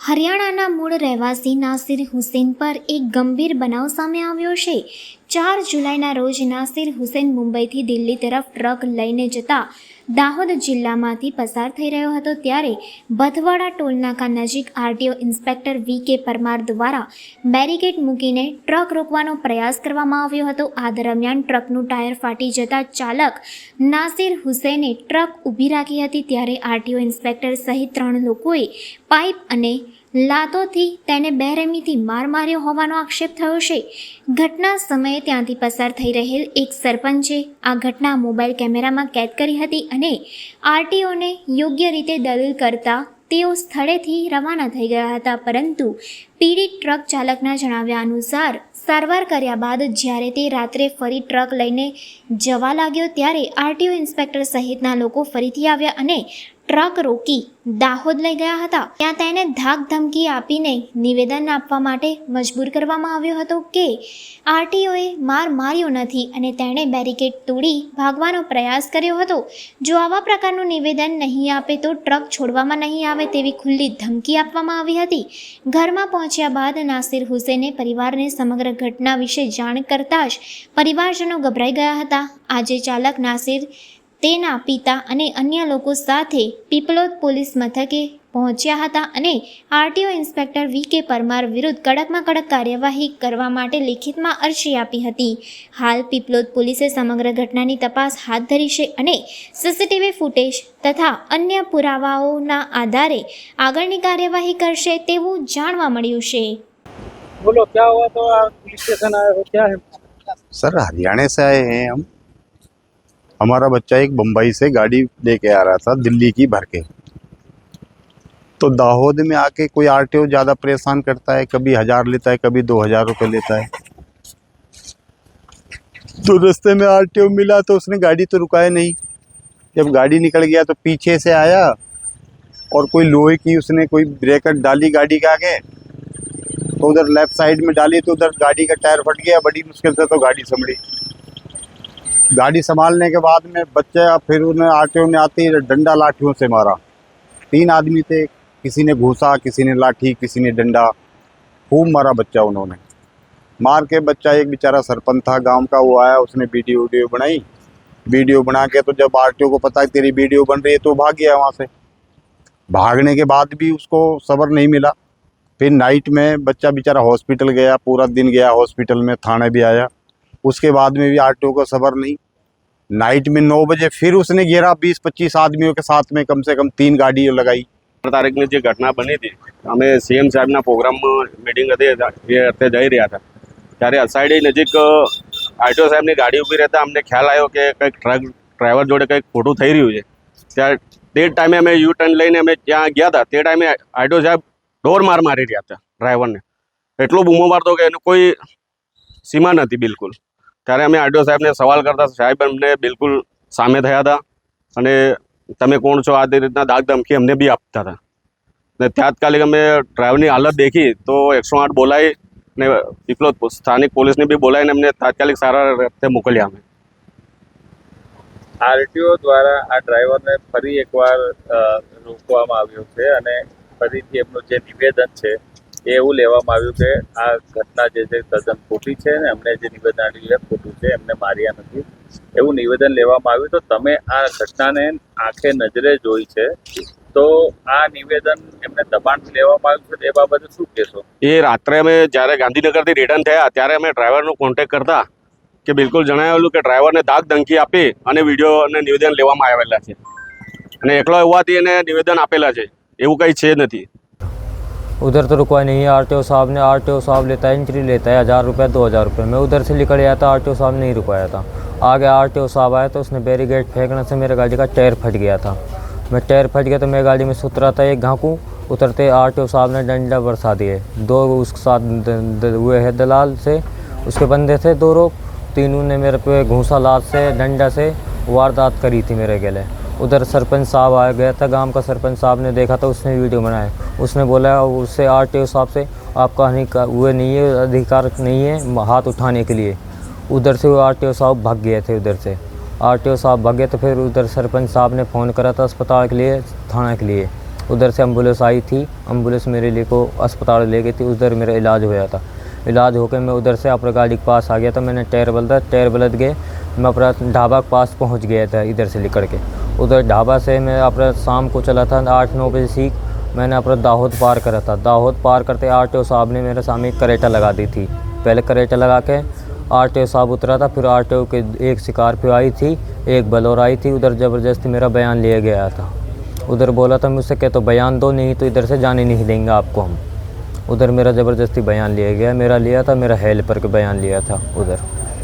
હરિયાણાના મૂળ રહેવાસી નાસિર હુસેન પર એક ગંભીર બનાવ સામે આવ્યો છે. ચાર જુલાઈના રોજ નાસિર હુસેન મુંબઈથી દિલ્હી તરફ ટ્રક લઈને જતા દાહોદ જિલ્લામાંથી પસાર થઈ રહ્યો હતો ત્યારે ભથવાડા ટોલનાકા નજીક આરટીઓ ઇન્સ્પેક્ટર વી કે પરમાર દ્વારા બેરિકેડ મૂકીને ટ્રક રોકવાનો પ્રયાસ કરવામાં આવ્યો હતો. આ દરમિયાન ટ્રકનું ટાયર ફાટી જતા ચાલક નાસિર હુસેને ટ્રક ઊભી રાખી હતી ત્યારે આરટીઓ ઇન્સ્પેક્ટર સહિત ત્રણ લોકોએ પાઇપ અને લાતોથી તેને બેરહેમીથી માર માર્યો હોવાનો આક્ષેપ થયો છે. ઘટના સમયે ત્યાંથી પસાર થઈ રહેલ એક સરપંચે આ ઘટના મોબાઈલ કેમેરામાં કેદ કરી હતી અને આરટીઓને યોગ્ય રીતે દલીલ કરતા તેઓ સ્થળેથી રવાના થઈ ગયા હતા. પરંતુ પીડિત ટ્રક ચાલકના જણાવ્યા અનુસાર સારવાર કર્યા બાદ જ્યારે તે રાત્રે ફરી ટ્રક લઈને જવા લાગ્યો ત્યારે આરટીઓ ઇન્સ્પેક્ટર સહિતના લોકો ફરીથી આવ્યા અને ટ્રક રોકી દાહોદ લઈ ગયા હતા. ત્યાં તેને ધાક ધમકી આપીને નિવેદન આપવા માટે મજબૂર કરવામાં આવ્યો હતો કે આરટીઓએ માર માર્યો નથી અને તેણે બેરિકેડ તોડી ભાગવાનો પ્રયાસ કર્યો હતો. જો આવા પ્રકારનું નિવેદન નહીં આપે તો ટ્રક છોડવામાં નહીં આવે તેવી ખુલ્લી ધમકી આપવામાં આવી હતી. ઘરમાં પહોંચ્યા બાદ નાસિર હુસેને પરિવારને સમગ્ર ઘટના વિશે જાણ કરતાં જ પરિવારજનો ગભરાઈ ગયા હતા. આજે ચાલક નાસિર તેના પિતા અને અન્ય લોકો સાથે પીપલોદ પોલીસ મથકે પહોંચ્યા હતા અને આરટીઓ ઇન્સ્પેક્ટર વી કે પરમાર વિરુદ્ધ કડકમાં કડક કાર્યવાહી કરવા માટે લેખિતમાં અરજી આપી હતી હાલ પીપલોદ પોલીસે સમગ્ર ઘટનાની તપાસ હાથ ધરી છે અને સીસીટીવી ફૂટેજ તથા અન્ય પુરાવાઓના આધારે આગળની કાર્યવાહી કરશે તેવું જાણવા મળ્યું છે बोलो क्या हुआ तो आप पुलिस स्टेशन आए हो क्या है सर हरियाणा से आए हैं हम हमारा बच्चा एक बम्बई से गाड़ी लेके आ रहा था, दिल्ली की भर के। तो दाहोद में आके कोई आरटीओ ज़्यादा परेशान करता है, कभी हज़ार लेता है, कभी दो हज़ार रुपये लेता है। तो रास्ते में आरटीओ मिला तो उसने गाड़ी तो रुकाया नहीं। जब गाड़ी निकल गया तो पीछे से आया और कोई लोहे की उसने कोई ब्रेकर डाली गाड़ी के आगे। तो उधर लेफ़्ट साइड में डाली तो उधर गाड़ी का टायर फट गया, बड़ी मुश्किल से तो गाड़ी संभली। गाड़ी संभालने के बाद में बच्चे फिर उन्हें आटे ने आते डंडा लाठियों से मारा। तीन आदमी थे, किसी ने घूसा, किसी ने लाठी, किसी ने डंडा। खूब मारा बच्चा उन्होंने। मार के बच्चा एक बेचारा सरपंच था, गाँव का वो आया, उसने वीडियो वीडियो बनाई। वीडियो बना के तो जब आर को पता है तेरी वीडियो बन रही है तो भाग गया वहाँ से। भागने के बाद भी उसको सबर नहीं मिला। फिर नाइट में बच्चा बेचारा हॉस्पिटल गया, पूरा दिन गया हॉस्पिटल में, थाने भी आया। उसके बाद में भी आर को सबर नहीं नाइट में नौ बजे फिर उसने ग्यारह बीस पच्चीस आदमियों के साथ में कम से कम तीन ગાડીઓ લગાવી અઢાર તારીખની જે ઘટના બની હતી અમે સીએમ સાહેબના પ્રોગ્રામમાં મિટિંગ હતી એ અર્થે જઈ રહ્યા હતા ત્યારે અસાઈડી નજીક આરટીઓ સાહેબની ગાડી ઊભી રહેતા અમને ખ્યાલ આવ્યો કે કંઈક ટ્રક ડ્રાઈવર જોડે કંઈક ખોટું થઈ રહ્યું છે ત્યારે તે જ ટાઈમે અમે યુ ટર્ન લઈને અમે ત્યાં ગયા હતા તે ટાઈમે આરટીઓ સાહેબ ડોર માર મારી રહ્યા હતા ડ્રાઈવરને એટલો બૂમો મારતો કે એનું કોઈ સીમા નથી બિલકુલ ત્યારે અમે આરડીઓ સાહેબને સવાલ કરતા સાહેબ અમને બિલકુલ સામે થયા હતા. અને તમે કોણ છો? આ રીતના દાગ ધમકી અમને બી આપતા હતા. ને તાત્કાલિક અમે ડ્રાઈવરની હાલત દેખી તો એકસો આઠ બોલાવી ને પીપલોદ સ્થાનિક પોલીસને બી બોલાવીને અમને તાત્કાલિક સારા રીતે મોકલ્યા અમે. આરટીઓ દ્વારા આ ડ્રાઈવરને ફરી એકવાર રોકવામાં આવ્યો છે અને ફરીથી એમનું જે નિવેદન છે એવું લેવામાં આવ્યું કે આ ઘટના જે છે, તદ્દન ખોટી છે ને અમને જે નિવેદન આપ્યું છે ખોટું છે, એમને માર્યા નથી. એવું નિવેદન લેવામાં આવ્યું. તો તમે આ ઘટનાને આંખે, નજરે જોઈ છે, તો આ નિવેદન એમને દબાણ લેવામાં આવ્યું છે એ બાબતે શું કહેશો? એ રાત્રે અમે જ્યારે ગાંધીનગરથી રિટર્ન થયા, ત્યારે અમે ડ્રાઈવરનો કોન્ટેક કરતા કે બિલકુલ જણાવેલું કે ડ્રાઈવરને દાગ ધમકી આપી અને વીડિયો અને નિવેદન લેવામાં આવેલા છે. અને એકલો હોવાથી એને નિવેદન આપેલા છે. એવું કંઈ છે નથી. उधर तो रुकवा नहीं है आर साहब ने आर टी साहब लेता है एंट्री लेता है, हज़ार रुपये, दो हज़ार रुपये। मैं उधर से निकल गया था आर टी साहब नहीं रुकवाया था। आगे आर टी साहब आया तो उसने बैरीगेट फेंकने से मेरे गाड़ी का टायर फट गया था। मैं टायर फट गया तो मेरी गाड़ी में सुतरा था एक घाकू, उतरते आर टी साहब ने डंडा बरसा दिए। दो उसके साथ हुए हैं दलाल से, उसके बंदे थे दो लोग, तीनों ने मेरे पे घूसा लात से, डंडा से वारदात करी थी मेरे गले। उधर सरपंच साहब आ गया था गाँव का सरपंच साहब ने देखा था उसने वीडियो बनाया। उसने बोला उससे आर टी ओ साहब से आपका नहीं हुए नहीं है, अधिकार नहीं है, हाथ उठाने के लिए। उधर से वो आर टी ओ साहब भाग गए थे उधर से। आर टी ओ साहब भाग गए तो फिर उधर सरपंच साहब ने फ़ोन करा था अस्पताल के लिए, थाना के लिए। उधर से एंबुलेंस आई थी, एंबुलेंस मेरे लिए को अस्पताल ले गई थी, उधर मेरा इलाज होया था। इलाज होकर मैं उधर से अपने गाड़ी के पास आ गया था, मैंने टायर बदला, टायर बदल गए मैं अपना ढाबा के पास पहुँच गया था इधर से निकल के। उधर ढाबा से मैं अपना शाम को चला था आठ नौ बजे सीख मैंने अपना दाहोद पार करा था। दाहोद पार करते आर टी ओ साहब ने मेरे सामने करेटा लगा दी थी। पहले करेटा लगा के आर टी ओ साहब उतरा था, फिर आर टी ओ के एक स्कॉर्पियो आई थी, एक बलोर आई थी। उधर ज़बरदस्ती मेरा बयान लिया गया था। उधर बोला था मुझसे, कह तो बयान दो, नहीं तो इधर से जाने नहीं देंगे आपको हम। उधर मेरा ज़बरदस्ती बयान लिया गया। मेरा लिया था, मेरा हेल्पर का बयान लिया था उधर।